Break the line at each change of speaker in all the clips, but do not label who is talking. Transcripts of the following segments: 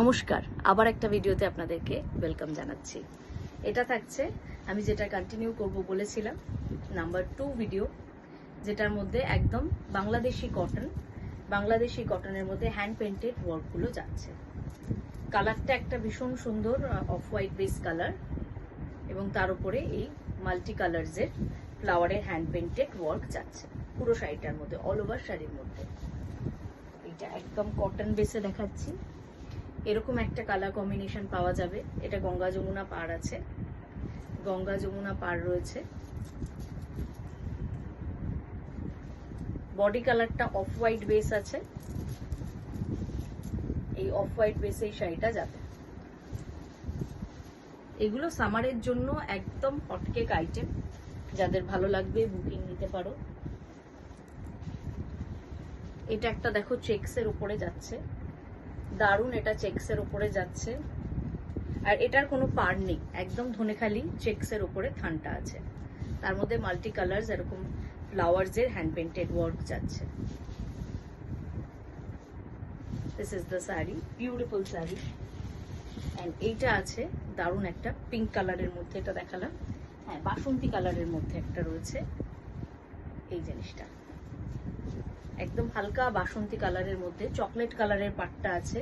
নমস্কার, আবার একটা ভিডিওতে আপনাদেরকে ওয়েলকাম জানাচ্ছি। এটা থাকছে, আমি যেটা কন্টিনিউ করব বলেছিলাম নাম্বার টু ভিডিও যেটার মধ্যে একদম বাংলাদেশি কটন বাংলাদেশি কটনের মধ্যে হ্যান্ড পেন্টেড ওয়ার্কগুলো যাচ্ছে। কালারটা একটা ভীষণ সুন্দর অফ হোয়াইট বেস কালার এবং তার উপরে এই মাল্টি কালার্সের ফ্লাওয়ারের হ্যান্ড পেন্টেড ওয়ার্ক যাচ্ছে, পুরো শাড়িটার মধ্যে অল ওভার শাড়ির মধ্যে। এটা একদম কটন বেসে দেখাচ্ছি। এরকম একটা কালার কম্বিনেশন পাওয়া যাবে। এটা গঙ্গা যমুনা পার আছে। গঙ্গা যমুনা পার রয়েছে। বডি কালারটা অফ হোয়াইট বেস আছে। এই অফ হোয়াইট বেসে এই শাড়িটা যাবে। এগুলো সামারের জন্য একদম হটকেক আইটেম যাদের ভালো লাগবে বুকিং নিতে পারো। এটা একটা দেখো চেক্সের উপরে যাচ্ছে। দারুণ এটা চেক্সের উপরে যাচ্ছে। আর এটার কোনো পার নেই। একদম ধনেখালি চেক্সের উপরে থানটা আছে। তার মধ্যে মাল্টি কালার্স এরকম ফ্লাওয়ার্স এর হ্যান্ড পেন্টেড ওয়ার্ক যাচ্ছে। This is the sari beautiful sari and এইটা আছে দারুণ একটা পিঙ্ক কালারের মধ্যে এটা দেখালাম। হ্যাঁ বাসন্তী কালারের মধ্যে একটা রয়েছে। এই জিনিসটা। একদম হালকা বাসন্তী কালারের মধ্যে, চকলেট কালারের পাটটা আছে।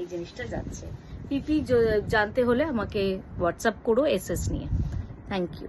এই জিনিসটা যাচ্ছে। পিপি জানতে হলে আমাকে হোয়াটসঅ্যাপ করো এসএস নিয়ে। Thank you.